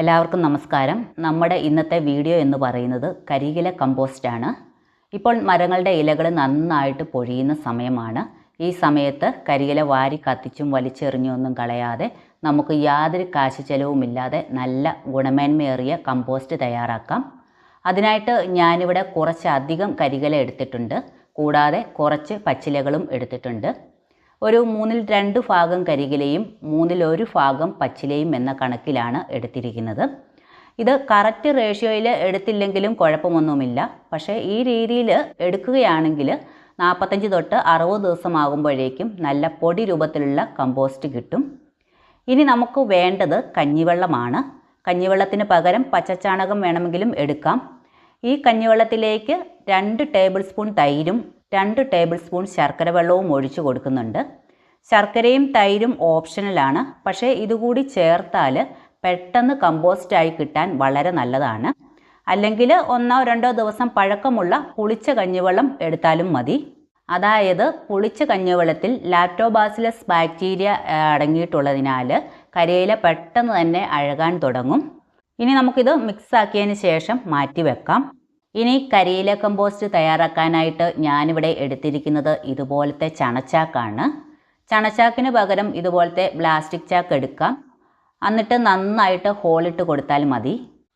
എല്ലാവർക്കും നമസ്കാരം. നമ്മുടെ ഇന്നത്തെ വീഡിയോ എന്ന് പറയുന്നത് കരികില കമ്പോസ്റ്റാണ് ഇപ്പോൾ മരങ്ങളുടെ ഇലകൾ നന്നായിട്ട് പൊഴിയുന്ന സമയമാണ്. ഈ സമയത്ത് കരികില വാരി കത്തിച്ചും വലിച്ചെറിഞ്ഞൊന്നും കളയാതെ നമുക്ക് യാതൊരു കാശ് ചെലവുമില്ലാതെ നല്ല ഗുണമേന്മയേറിയ കമ്പോസ്റ്റ് തയ്യാറാക്കാം. അതിനായിട്ട് ഞാനിവിടെ കുറച്ചധികം കരികില എടുത്തിട്ടുണ്ട്. കൂടാതെ കുറച്ച് പച്ചിലകളും എടുത്തിട്ടുണ്ട്. ഒരു മൂന്നിൽ രണ്ട് ഭാഗം കരികിലയും മൂന്നിൽ ഒരു ഭാഗം പച്ചിലയും എന്ന കണക്കിലാണ് എടുത്തിരിക്കുന്നത്. ഇത് കറക്റ്റ് റേഷ്യോയിൽ എടുത്തില്ലെങ്കിലും കുഴപ്പമൊന്നുമില്ല. പക്ഷേ ഈ രീതിയിൽ എടുക്കുകയാണെങ്കിൽ നാൽപ്പത്തഞ്ച് തൊട്ട് അറുപത് ദിവസമാകുമ്പോഴേക്കും നല്ല പൊടി രൂപത്തിലുള്ള കമ്പോസ്റ്റ് കിട്ടും. ഇനി നമുക്ക് വേണ്ടത് കഞ്ഞിവെള്ളമാണ്. കഞ്ഞിവെള്ളത്തിന് പകരം പച്ചച്ചാണകം വേണമെങ്കിലും എടുക്കാം. ഈ കഞ്ഞിവെള്ളത്തിലേക്ക് രണ്ട് ടേബിൾ സ്പൂൺ തൈരും രണ്ട് ടേബിൾ സ്പൂൺ ശർക്കര വെള്ളവും ഒഴിച്ചു കൊടുക്കുന്നുണ്ട്. ശർക്കരയും തൈരും ഓപ്ഷണലാണ് പക്ഷേ ഇതുകൂടി ചേർത്താൽ പെട്ടെന്ന് കമ്പോസ്റ്റായി കിട്ടാൻ വളരെ നല്ലതാണ്. അല്ലെങ്കിൽ ഒന്നോ രണ്ടോ ദിവസം പഴക്കമുള്ള പുളിച്ച കഞ്ഞിവെള്ളം എടുത്താലും മതി. അതായത് പുളിച്ച കഞ്ഞിവെള്ളത്തിൽ ലാക്ടോബാസിലസ് ബാക്ടീരിയ അടങ്ങിയിട്ടുള്ളതിനാൽ കരയില പെട്ടെന്ന് തന്നെ അഴകാൻ തുടങ്ങും. ഇനി നമുക്കിത് മിക്സ് ആക്കിയതിന് ശേഷം മാറ്റി വെക്കാം ഇനി കരിയില കമ്പോസ്റ്റ് തയ്യാറാക്കാനായിട്ട് ഞാനിവിടെ എടുത്തിരിക്കുന്നത് ഇതുപോലത്തെ ചണച്ചാക്കാണ്. ചണച്ചാക്കിന് പകരം ഇതുപോലത്തെ പ്ലാസ്റ്റിക് ചാക്ക് എടുക്കാം. എന്നിട്ട് നന്നായിട്ട് ഹോളിട്ട് കൊടുത്താൽ മതി.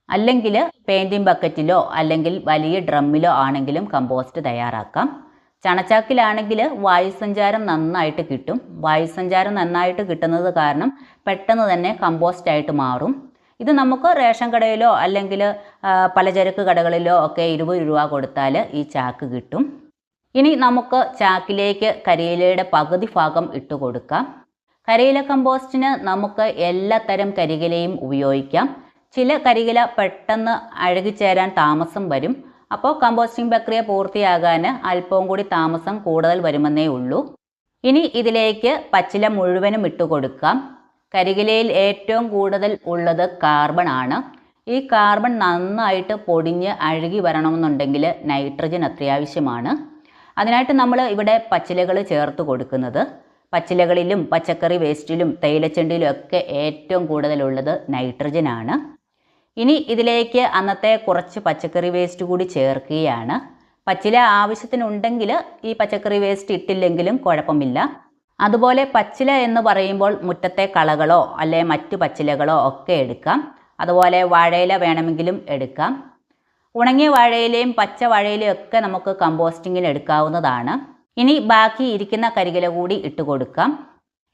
അല്ലെങ്കിൽ പെയിന്റിംഗ് ബക്കറ്റിലോ അല്ലെങ്കിൽ വലിയ ഡ്രമ്മിലോ ആണെങ്കിലും കമ്പോസ്റ്റ് തയ്യാറാക്കാം. ചണച്ചാക്കിലാണെങ്കിൽ വായുസഞ്ചാരം നന്നായിട്ട് കിട്ടും. വായുസഞ്ചാരം നന്നായിട്ട് കിട്ടുന്നത് കാരണം പെട്ടെന്ന് തന്നെ കമ്പോസ്റ്റായിട്ട് മാറും. ഇത് നമുക്ക് റേഷൻ കടയിലോ അല്ലെങ്കിൽ പലചരക്ക് കടകളിലോ ഒക്കെ ഇരുപത് രൂപ കൊടുത്താൽ ഈ ചാക്ക് കിട്ടും. ഇനി നമുക്ക് ചാക്കിലേക്ക് കരിയിലയുടെ പകുതി ഭാഗം ഇട്ട് കൊടുക്കാം. കരിയില കമ്പോസ്റ്റിന് നമുക്ക് എല്ലാ തരം കരികിലയും ഉപയോഗിക്കാം. ചില കരികില പെട്ടെന്ന് അഴുകിച്ചേരാൻ താമസം വരും. അപ്പോൾ കമ്പോസ്റ്റിംഗ് പ്രക്രിയ പൂർത്തിയാകാൻ അല്പവും കൂടി താമസം കൂടുതൽ വരുമെന്നേ ഉള്ളൂ. ഇനി ഇതിലേക്ക് പച്ചില മുഴുവനും ഇട്ട് കൊടുക്കാം. കരികിലയിൽ ഏറ്റവും കൂടുതൽ ഉള്ളത് കാർബൺ ആണ്. ഈ കാർബൺ നന്നായിട്ട് പൊടിഞ്ഞ് അഴുകി വരണമെന്നുണ്ടെങ്കിൽ നൈട്രജൻ അത്യാവശ്യമാണ്. അതിനായിട്ട് നമ്മൾ ഇവിടെ പച്ചിലകൾ ചേർത്ത് കൊടുക്കുന്നത്. പച്ചിലകളിലും പച്ചക്കറി വേസ്റ്റിലും തേയിലച്ചെണ്ടിയിലും ഒക്കെ ഏറ്റവും കൂടുതലുള്ളത് നൈട്രജൻ ആണ്. ഇനി ഇതിലേക്ക് അന്നത്തെ കുറച്ച് പച്ചക്കറി വേസ്റ്റ് കൂടി ചേർക്കുകയാണ്. പച്ചില ആവശ്യത്തിനുണ്ടെങ്കിൽ ഈ പച്ചക്കറി വേസ്റ്റ് ഇട്ടില്ലെങ്കിലും കുഴപ്പമില്ല. അതുപോലെ പച്ചില എന്ന് പറയുമ്പോൾ മുറ്റത്തെ കളകളോ അല്ലെ മറ്റു പച്ചിലകളോ ഒക്കെ എടുക്കാം. അതുപോലെ വാഴയില വേണമെങ്കിലും എടുക്കാം. ഉണങ്ങിയ വാഴയിലയും പച്ച വാഴയിലയും ഒക്കെ നമുക്ക് കമ്പോസ്റ്റിങ്ങിന് എടുക്കാവുന്നതാണ്. ഇനി ബാക്കി ഇരിക്കുന്ന കരികില കൂടി ഇട്ട് കൊടുക്കാം.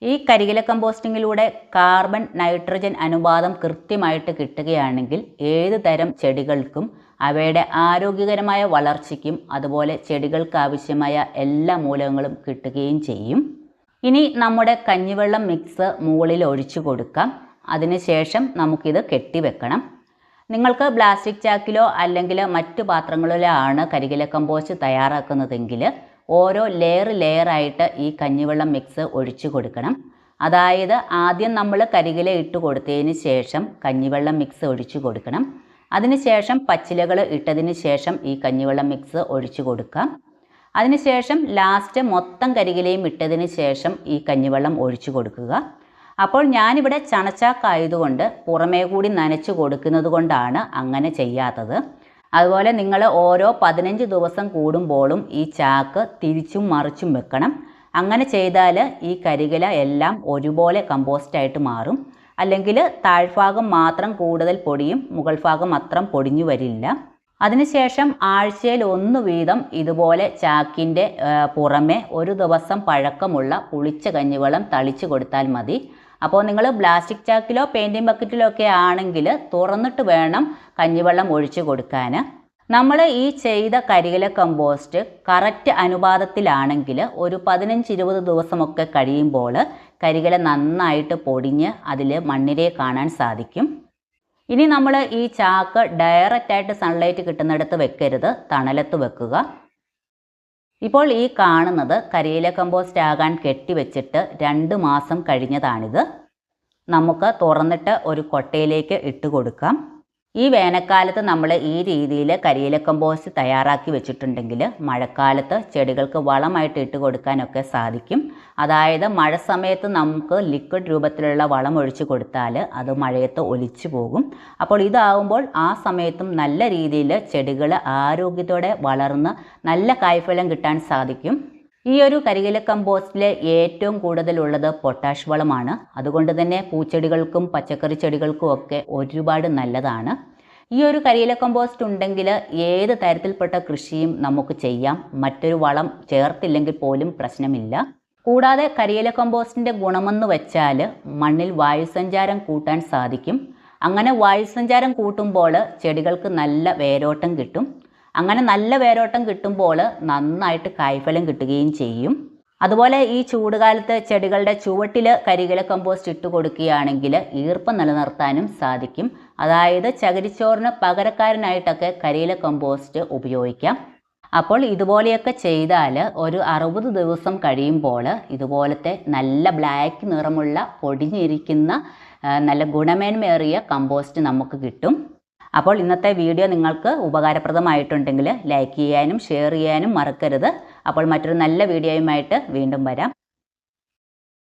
ഈ കരികില കമ്പോസ്റ്റിങ്ങിലൂടെ കാർബൺ നൈട്രജൻ അനുപാതം കൃത്യമായിട്ട് കിട്ടുകയാണെങ്കിൽ ഏത് തരം ചെടികൾക്കും അവയുടെ ആരോഗ്യകരമായ വളർച്ചയ്ക്കും അതുപോലെ ചെടികൾക്ക് ആവശ്യമായ എല്ലാ മൂലകങ്ങളും കിട്ടുകയും ചെയ്യും. ഇനി നമ്മുടെ കഞ്ഞിവെള്ളം മിക്സ് മുകളിൽ ഒഴിച്ചു കൊടുക്കാം. അതിനുശേഷം നമുക്കിത് കെട്ടിവെക്കണം നിങ്ങൾക്ക് പ്ലാസ്റ്റിക് ചാക്കിലോ അല്ലെങ്കിൽ മറ്റു പാത്രങ്ങളിലോ ആണ് കരികില കമ്പോസ്റ്റ് തയ്യാറാക്കുന്നതെങ്കിൽ ഓരോ ലെയർ ലെയറായിട്ട് ഈ കഞ്ഞിവെള്ളം മിക്സ് ഒഴിച്ചു കൊടുക്കണം. അതായത് ആദ്യം നമ്മൾ കരികില ഇട്ട് കൊടുത്തതിന് ശേഷം കഞ്ഞിവെള്ളം മിക്സ് ഒഴിച്ചു കൊടുക്കണം. അതിനുശേഷം പച്ചിലകൾ ഇട്ടതിന് ശേഷം ഈ കഞ്ഞിവെള്ളം മിക്സ് ഒഴിച്ചു കൊടുക്കാം. അതിനുശേഷം ലാസ്റ്റ് മൊത്തം കരികിലയും ഇട്ടതിന് ശേഷം ഈ കഞ്ഞിവെള്ളം ഒഴിച്ചു കൊടുക്കുക. അപ്പോൾ ഞാനിവിടെ ചണച്ചാക്കായതുകൊണ്ട് പുറമേ കൂടി നനച്ചു കൊടുക്കുന്നത് കൊണ്ടാണ് അങ്ങനെ ചെയ്യാത്തത്. അതുപോലെ നിങ്ങൾ ഓരോ പതിനഞ്ച് ദിവസം കൂടുമ്പോഴും ഈ ചാക്ക് തിരിച്ചും മറിച്ചും വെക്കണം. അങ്ങനെ ചെയ്താൽ ഈ കരികില എല്ലാം ഒരുപോലെ കമ്പോസ്റ്റായിട്ട് മാറും. അല്ലെങ്കിൽ താഴ്ഭാഗം മാത്രം കൂടുതൽ പൊടിയും മുകൾ ഭാഗം അത്രം പൊടിഞ്ഞു വരില്ല. അതിനുശേഷം ആഴ്ചയിൽ ഒന്ന് വീതം ഇതുപോലെ ചാക്കിന്റെ പുറമെ ഒരു ദിവസം പഴക്കമുള്ള പുളിച്ച കഞ്ഞിവെള്ളം തളിച്ചു കൊടുത്താൽ മതി. അപ്പോൾ നിങ്ങൾ പ്ലാസ്റ്റിക് ചാക്കിലോ പെയിന്റിംഗ് ബക്കറ്റിലോ ഒക്കെ ആണെങ്കിൽ തുറന്നിട്ട് വേണം കഞ്ഞിവെള്ളം ഒഴിച്ചു കൊടുക്കാൻ നമ്മൾ ഈ ചെയ്ത കരികില കമ്പോസ്റ്റ് കറക്റ്റ് അനുപാതത്തിലാണെങ്കിൽ ഒരു പതിനഞ്ച് ഇരുപത് ദിവസമൊക്കെ കഴിയുമ്പോൾ കരികില നന്നായിട്ട് പൊടിഞ്ഞ് അതിൽ മണ്ണിരയെ കാണാൻ സാധിക്കും. ഇനി നമ്മൾ ഈ ചാക്ക് ഡയറക്റ്റ് ആയിട്ട് സൺലൈറ്റ് കിട്ടുന്നിടത്ത് വെക്കരുത്. തണലത്ത് വെക്കുക. ഇപ്പോൾ ഈ കാണുന്നത് കരിയില കമ്പോസ്റ്റ് ആകാൻ കെട്ടിവെച്ചിട്ട് രണ്ട് മാസം കഴിഞ്ഞതാണിത്. നമുക്ക് തുറന്നിട്ട് ഒരു കൊട്ടയിലേക്ക് ഇട്ട് കൊടുക്കാം. ഈ വേനൽക്കാലത്ത് നമ്മൾ ഈ രീതിയിൽ കരിയില കമ്പോസ്റ്റ് തയ്യാറാക്കി വെച്ചിട്ടുണ്ടെങ്കിൽ മഴക്കാലത്ത് ചെടികൾക്ക് വളമായിട്ട് ഇട്ട് കൊടുക്കാനൊക്കെ സാധിക്കും. അതായത് മഴ സമയത്ത് നമുക്ക് ലിക്വിഡ് രൂപത്തിലുള്ള വളം ഒഴിച്ചു കൊടുത്താൽ അത് മഴയത്ത് ഒലിച്ചു പോകും. അപ്പോൾ ഇതാകുമ്പോൾ ആ സമയത്തും നല്ല രീതിയിൽ ചെടികൾ ആരോഗ്യത്തോടെ വളർന്ന് നല്ല കായ്ഫലം കിട്ടാൻ സാധിക്കും. ഈ ഒരു കരികില കമ്പോസ്റ്റിൽ ഏറ്റവും കൂടുതലുള്ളത് പൊട്ടാഷ് വളമാണ്. അതുകൊണ്ട് തന്നെ പൂച്ചെടികൾക്കും പച്ചക്കറി ചെടികൾക്കും ഒക്കെ ഒരുപാട് നല്ലതാണ്. ഈ ഒരു കരിയില കമ്പോസ്റ്റ് ഉണ്ടെങ്കിൽ ഏത് തരത്തിൽപ്പെട്ട കൃഷിയും നമുക്ക് ചെയ്യാം. മറ്റൊരു വളം ചേർത്തില്ലെങ്കിൽ പോലും പ്രശ്നമില്ല. കൂടാതെ കരിയില കമ്പോസ്റ്റിന്റെ ഗുണമെന്ന് വെച്ചാൽ മണ്ണിൽ വായുസഞ്ചാരം കൂട്ടാൻ സാധിക്കും. അങ്ങനെ വായുസഞ്ചാരം കൂട്ടുമ്പോൾ ചെടികൾക്ക് നല്ല വേരോട്ടം കിട്ടും. അങ്ങനെ നല്ല വേരോട്ടം കിട്ടുമ്പോൾ നന്നായിട്ട് കായ്ഫലം കിട്ടുകയും ചെയ്യും. അതുപോലെ ഈ ചൂടുകാലത്ത് ചെടികളുടെ ചുവട്ടിൽ കരികില കമ്പോസ്റ്റ് ഇട്ട് കൊടുക്കുകയാണെങ്കിൽ ഈർപ്പം നിലനിർത്താനും സാധിക്കും. അതായത് ചകിരിച്ചോറിന് പകരക്കാരനായിട്ടൊക്കെ കരിയില കമ്പോസ്റ്റ് ഉപയോഗിക്കാം. അപ്പോൾ ഇതുപോലെയൊക്കെ ചെയ്താൽ ഒരു അറുപത് ദിവസം കഴിയുമ്പോൾ ഇതുപോലത്തെ നല്ല ബ്ലാക്ക് നിറമുള്ള പൊടിഞ്ഞിരിക്കുന്ന നല്ല ഗുണമേന്മയേറിയ കമ്പോസ്റ്റ് നമുക്ക് കിട്ടും. അപ്പോൾ ഇന്നത്തെ വീഡിയോ നിങ്ങൾക്ക് ഉപകാരപ്രദമായിട്ടുണ്ടെങ്കിൽ ലൈക്ക് ചെയ്യാനും ഷെയർ ചെയ്യാനും മറക്കരുത്. അപ്പോൾ മറ്റൊരു നല്ല വീഡിയോയുമായിട്ട് വീണ്ടും വരാം.